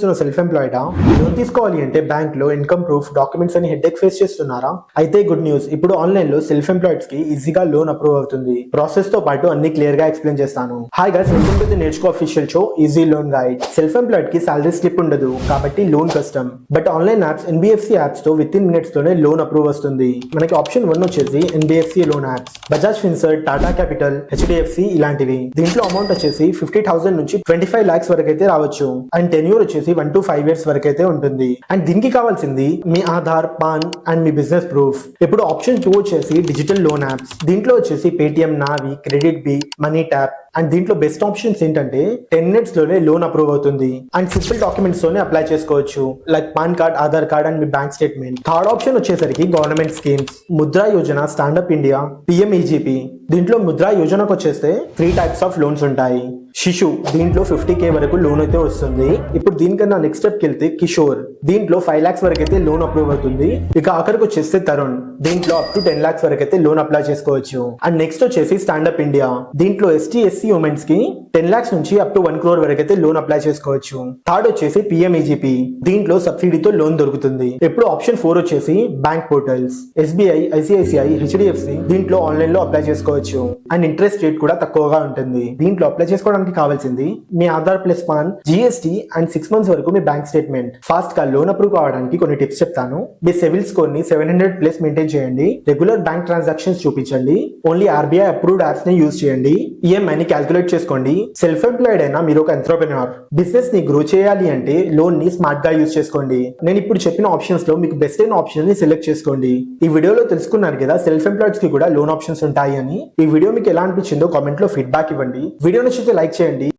Self ఎంప్లాయిడా loan తీసుకోవాలి అంటే బ్యాంక్లో ఇన్కమ్ ప్రూఫ్ డాక్యుమెంట్స్ అని హెడ్ ఫేస్ చేస్తున్నారా? అయితే గుడ్ న్యూస్ ఇప్పుడు ఆన్లైన్లో సెల్ఫ్ ఎంప్లాయిడ్స్కి ఈజీగా లోన్ అప్రూవ్ అవుతుంది. ప్రాసెస్తో పాటు అన్ని క్లియర్గా ఎక్స్ప్లెయిన్ చేస్తాను. Hi guys welcome to the Nerchuko official show easy loan guide self ఎంప్లాయిడ్కి salary slip ఉండదు. కాబట్టి లోన్ కష్టం బట్ ఆన్లైన్ యాప్స్ ఎన్బిఎఫ్సి యాప్స్తో విత్ ఇన్ మినిట్స్ తోనే లోన్ అప్రూవ్ వస్తుంది. మనకి ఆప్షన్ వన్ వచ్చేసి NBFC loan apps Bajaj finserv Tata capital HDFC ఇలాంటివి. దీంట్లో అమౌంట్ వచ్చేసి ఫిఫ్టీ థౌసండ్ నుంచి ట్వంటీ ఫైవ్ లాక్స్ వరకు అయితే రావచ్చు. అండ్ టెన్యూర్ వచ్చేసి వన్ టు ఫైవ్ ఇయర్స్ వరకు అయితే ఉంటుంది. అండ్ దీనికి కావాల్సింది మీ ఆధార్ పాన్ అండ్ మీ బిజినెస్ ప్రూఫ్ ఇప్పుడు ఆప్షన్ టూ వచ్చేసి డిజిటల్ లోన్ యాప్స్ దీంట్లో వచ్చేసి Paytm Navi KreditBee MoneyTap and దీంట్లో బెస్ట్ ఆప్షన్స్ ఏంటంటే టెన్ మినిట్స్లోనే లోన్ అప్రూవ్ అవుతుంది. అండ్ సింపుల్ డాక్యుమెంట్స్ తోనే అప్లై చేసుకోవచ్చు. Like PAN card Aadhaar card and me bank statement third option వచ్చేసరికి government schemes Mudra Yojana stand up India PMEGP దీంట్లో ముద్రా యోజనకు వచ్చేస్తే త్రీ టైప్స్ ఆఫ్ లోన్స్ ఉంటాయి. శిశు దీంట్లో ఫిఫ్టీ కే వరకు లోన్ అయితే వస్తుంది. ఇప్పుడు దీనికన్నా నెక్స్ట్ స్టెప్ వెళ్తే కిషోర్ దీంట్లో ఫైవ్ లాక్స్ వరకు అయితే లోన్ అప్రూవ్ అవుతుంది. ఇక ఆఖరికి వచ్చేస్తే తరుణ్ దీంట్లో అప్ టు టెన్ లాక్స్ వరకు అయితే లోన్ అప్లై చేసుకోవచ్చు. అండ్ నెక్స్ట్ వచ్చేసి స్టాండప్ ఇండియా దీంట్లో ఎస్టీ ఎస్సీ ఉమెన్స్కి టెన్ లాక్స్ నుంచి అప్ టు వన్ క్రోర్ వరకు అయితే లోన్ అప్లై చేసుకోవచ్చు. థర్డ్ వచ్చేసి పిఎంఈజీపీ దీంట్లో సబ్సిడీతో లోన్ దొరుకుతుంది. ఇప్పుడు ఆప్షన్ ఫోర్ వచ్చేసి bank portals SBI ICICI HDFC దీంట్లో ఆన్లైన్లో అప్లై చేసుకోవచ్చు. అండ్ ఇంట్రెస్ట్ రేట్ కూడా తక్కువగా ఉంటుంది. దీంట్లో అప్లై చేసుకోవడానికి కావాల్సింది మీ Aadhaar plus PAN GST and six months వరకు మీ బ్యాంక్ స్టేట్మెంట్ ఫాస్ట్గా లోన్ అప్రూవ్ కావడానికి కొన్ని టిప్స్ చెప్తాను. మీ సివిల్ స్కోర్ని సెవెన్ హండ్రెడ్ ప్లస్ మెయింటైన్ చేయండి. రెగ్యులర్ బ్యాంక్ ట్రాన్సాక్షన్స్ చూపించండి. ఓన్లీ ఆర్బీఐ అప్రూవ్డ్ యాప్స్ని యూజ్ చేయండి. ఈఎంఐని క్యాల్కులేట్ చేసుకోండి. సెల్ఫ్ ఎంప్లాయిడ్ అయినా మీరు ఒక ఎంట్రప్రెన్యూర్ బిజినెస్ని గ్రో చేయాలి అంటే లోన్ని స్మార్ట్గా యూజ్ చేసుకోండి. నేను ఇప్పుడు చెప్పిన ఆప్షన్స్లో మీకు బెస్ట్ అయిన ఆప్షన్ని సెలెక్ట్ చేసుకోండి. ఈ వీడియోలో తెలుసుకున్నారు కదా సెల్ఫ్ ఎంప్లాయిడ్స్కి కూడా లోన్ ఆప్షన్స్ ఉంటాయి అని. ఈ వీడియో మీకు ఎలా అనిపించిందో కామెంట్లో ఫీడ్బ్యాక్ ఇవ్వండి. వీడియో నచ్చితే లైక్ చేయండి.